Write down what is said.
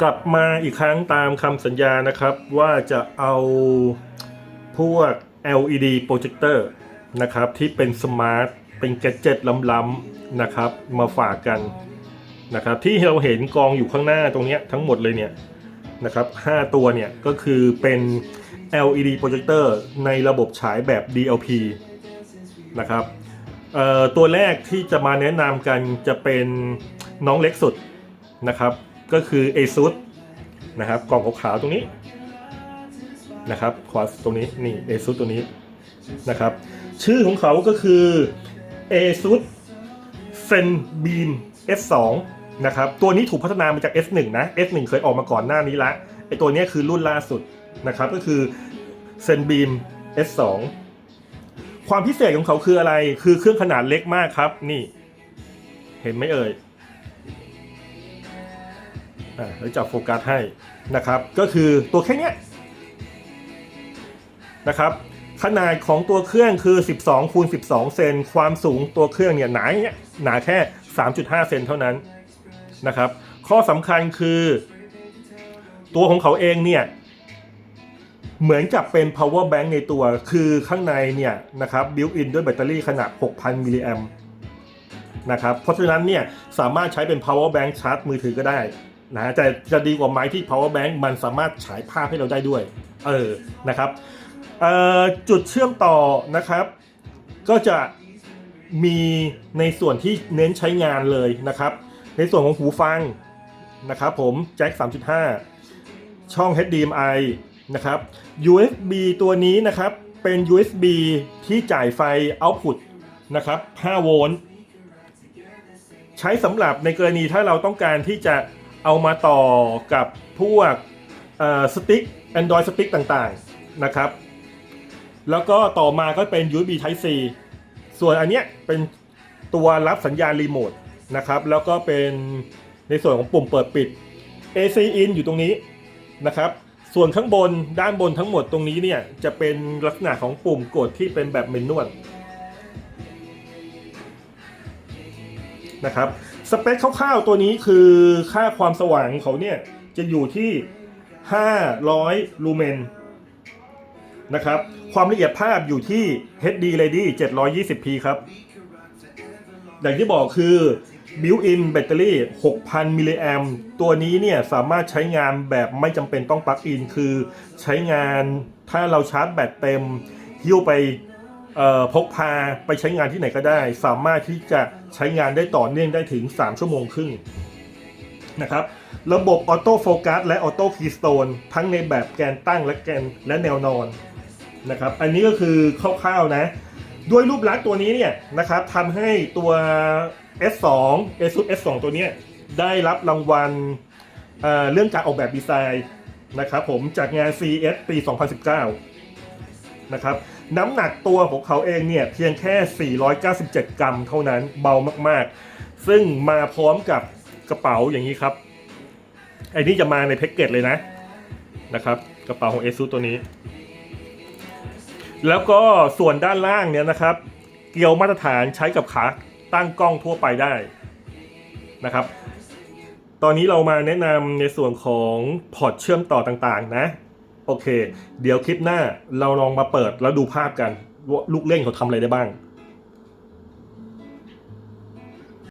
กลับมาอีกครั้งตามคำสัญญานะครับ ว่าจะเอาพวก LED โปรเจคเตอร์นะครับ ที่เป็นสมาร์ทเป็นแกดเจ็ตล้ำๆนะครับ มาฝากกันนะครับ ที่เราเห็นกองอยู่ข้างหน้าตรงนี้ทั้งหมดเลยเนี่ยนะครับ5ตัวเนี่ยก็คือเป็น LED โปรเจคเตอร์ในระบบฉายแบบ DLP นะครับตัวแรกที่จะมาแนะนำกันจะเป็นน้องเล็กสุดนะครับ ก็คือ ASUS นะครับกล่องขาวๆตรงนี้นะครับขวาตรงนี้นี่ ASUS ตัวนี้นะครับ ชื่อของเขาก็คือ ASUS ZenBeam S2 นะครับ ตัวนี้ถูกพัฒนามาจาก S1 นะ S1 เคยออกมาก่อนหน้านี้ละไอตัวนี้คือรุ่นล่าสุดนะครับ ก็คือ ZenBeam S2 ความพิเศษของเขาคืออะไร คือเครื่องขนาดเล็กมากครับ นี่ เห็นไหมเอ่ย อ่าแล้วจับโฟกัสให้นะครับ ก็คือตัวแค่นี้นะครับขนาดของตัวเครื่องคือ 12คูณ12 เซน ความสูงตัวเครื่องเนี่ยหนาเงี้ยหนาแค่ 3.5 เซนเท่านั้นนะครับ ข้อสำคัญคือ ตัวของเขาเองเนี่ย เหมือนกับเป็น power bank ในตัว คือข้างในเนี่ยนะครับ built in ด้วยแบตเตอรี่ขนาด 6,000 มิลลิแอมนะครับ เพราะฉะนั้นเนี่ยสามารถใช้เป็น power bank ชาร์จมือถือก็ได้ นะแต่จะดีกว่าไม้ที่ power bank มันสามารถฉายภาพให้เราได้ด้วยเออนะครับจุดเชื่อมต่อนะครับ ก็จะมีในส่วนที่เน้นใช้งานเลยนะครับ ในส่วนของหูฟังนะครับผมแจ็ค3.5 ช่อง HDMI นะครับ USB ตัวนี้นะครับเป็น USB ที่จ่ายไฟ output นะครับ 5 โวลต์ ใช้สำหรับในกรณีถ้าเราต้องการที่จะ เอามาต่อกับพวกสติ๊ก Android สติ๊กต่างๆนะครับ แล้วก็ต่อมาก็เป็น USB Type C ส่วนอันเนี้ยเป็นตัวรับสัญญาณรีโมทนะครับ แล้วก็เป็นในส่วนของปุ่มเปิดปิด AC in อยู่ตรงนี้นะครับ ส่วนข้างบนด้านบนทั้งหมดตรงนี้เนี่ยจะเป็นลักษณะของปุ่มกดที่เป็นแบบเมนนวล นะครับสเปคคร่าวๆตัวนี้คือค่าความสว่างของเขาเนี่ยจะอยู่ที่ 500 ลูเมนนะครับความละเอียดภาพอยู่ที่ HD Ready 720p ครับ อย่างที่บอกคือ built-in แบตเตอรี่ 6,000 มิลลิแอมตัวนี้เนี่ยสามารถใช้งานแบบไม่จำเป็นต้องปลั๊กอิน คือใช้งานถ้าเราชาร์จแบตเต็มหิ้วไป พกพาไปใช้งานที่ไหนก็ได้ สามารถที่จะใช้งานได้ต่อเนื่องได้ถึง 3 ชั่วโมงครึ่งนะครับระบบออโต้โฟกัสและออโต้คีย์สโตนทั้งในแบบแกนตั้งและแกนและแนวนอนนะครับอันนี้ก็คือคร่าวๆนะ ด้วยรูปลักษณ์ตัวนี้เนี่ยนะครับทำให้ตัว S2 ASUS S2 ตัวนี้ได้รับรางวัลเเรื่องการออกแบบดีไซน์นะครับผมจากงาน CES ปี 2019 นะครับน้ำหนักตัวของเขาเองเนี่ยเพียงแค่ 497 กรัมเท่านั้นเบามากๆ ซึ่งมาพร้อมกับกระเป๋าอย่างนี้ครับไอ้นี่จะมาในแพ็กเกจเลยนะนะครับ กระเป๋าของ ASUS ตัวนี้ แล้วก็ส่วนด้านล่างเนี่ยนะครับ เกลียวมาตรฐานใช้กับขาตั้งกล้องทั่วไปได้นะครับ ตอนนี้เรามาแนะนำในส่วนของพอร์ตเชื่อมต่อต่างๆนะ โอเค เดี๋ยวคลิปหน้าเราลองมาเปิดแล้วดูภาพกันว่าลูกเล่นเขาทำอะไรได้บ้าง